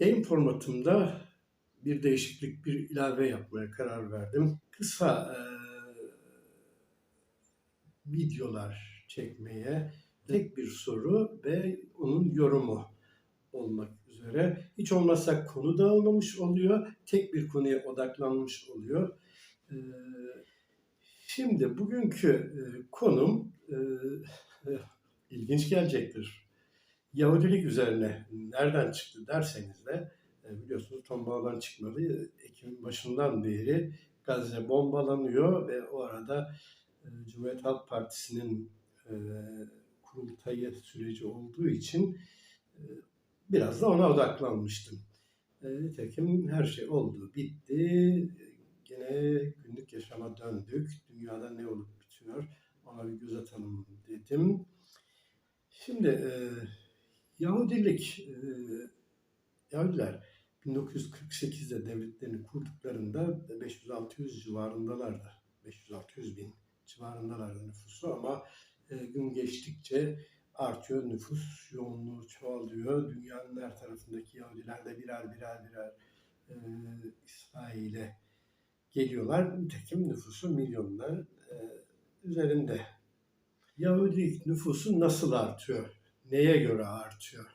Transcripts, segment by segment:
Yayın formatımda bir değişiklik, bir ilave yapmaya karar verdim. Kısa e, videolar çekmeye tek bir soru ve onun yorumu olmak üzere. Hiç olmazsa konu dağılmamış oluyor, tek bir konuya odaklanmış oluyor. E, şimdi bugünkü e, konum e, ilginç gelecektir. Yahudilik üzerine nereden çıktı derseniz de e, biliyorsunuz tombalan çıkmalı. Ekim'in başından beri Gazze bombalanıyor ve o arada e, Cumhuriyet Halk Partisi'nin e, kurultayı süreci olduğu için biraz da ona odaklanmıştım. Nitekim her şey oldu, bitti. Gene günlük yaşama döndük. Dünyada ne olup bitiyor ona bir göz atalım dedim. Şimdi Yahudilik, e, Yahudiler 1948'de devletlerini kurduklarında 500-600 civarındalardı. 500-600 bin civarındalardı nüfusu ama e, gün geçtikçe artıyor nüfus yoğunluğu çoğalıyor. Dünyanın her tarafındaki Yahudiler de birer birer birer e, İsrail'e geliyorlar. Nitekim nüfusu milyonlar e, üzerinde. Yahudi nüfusu nasıl artıyor? Neye göre artıyor?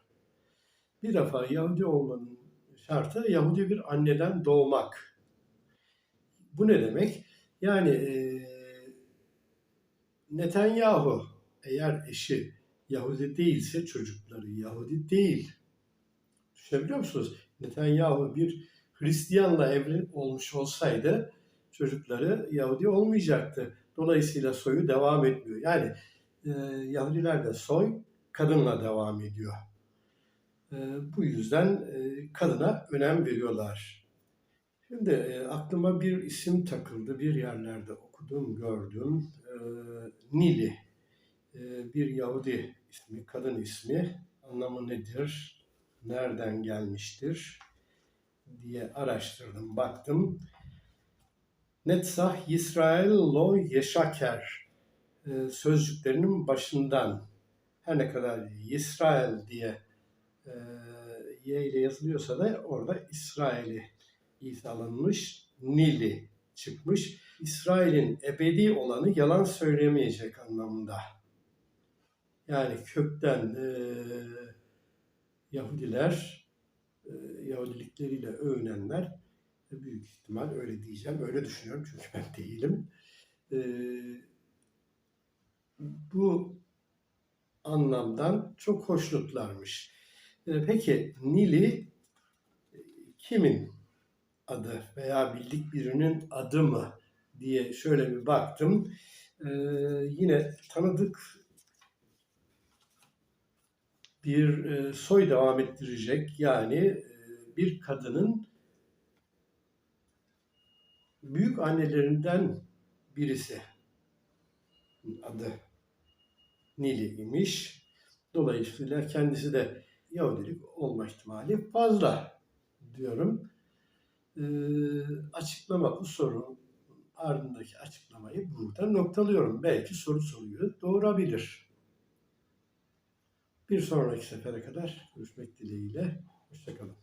Bir defa Yahudi olmanın şartı Yahudi bir anneden doğmak. Bu ne demek? Yani e, Netanyahu eğer eşi Yahudi değilse çocukları Yahudi değil. Düşünebiliyor musunuz? Netanyahu bir Hristiyanla evli olmuş olsaydı çocukları Yahudi olmayacaktı. Dolayısıyla soyu devam etmiyor. Yani e, Yahudiler de soy kadınla devam ediyor. E, bu yüzden e, kadına önem veriyorlar. Şimdi e, aklıma bir isim takıldı. Bir yerlerde okudum, gördüm. E, Nili. E, bir Yahudi ismi, kadın ismi. Anlamı nedir? Nereden gelmiştir? diye araştırdım, baktım. Netzah Yisrael lo yeşaker e, sözcüklerinin başından her ne kadar Yisrael diye e, Y ile yazılıyorsa da orada İsrail'i İsa'lanmış, Nili çıkmış. İsrail'in ebedi olanı yalan söylemeyecek anlamında. Yani kökten e, Yahudiler, e, Yahudilikleriyle övünenler e, büyük ihtimal öyle diyeceğim. Öyle düşünüyorum çünkü ben değilim. E, bu anlamdan çok hoşnutlarmış. E, peki Nili kimin adı veya bildik birinin adı mı diye şöyle bir baktım. E, yine tanıdık bir e, soy devam ettirecek yani e, bir kadının büyük annelerinden birisi adı Nili imiş. Dolayısıyla kendisi de Yahudilik olma ihtimali fazla diyorum. Ee, açıklama bu sorunun ardındaki açıklamayı burada noktalıyorum. Belki soru soruyu doğurabilir. Bir sonraki sefere kadar görüşmek dileğiyle. Hoşçakalın.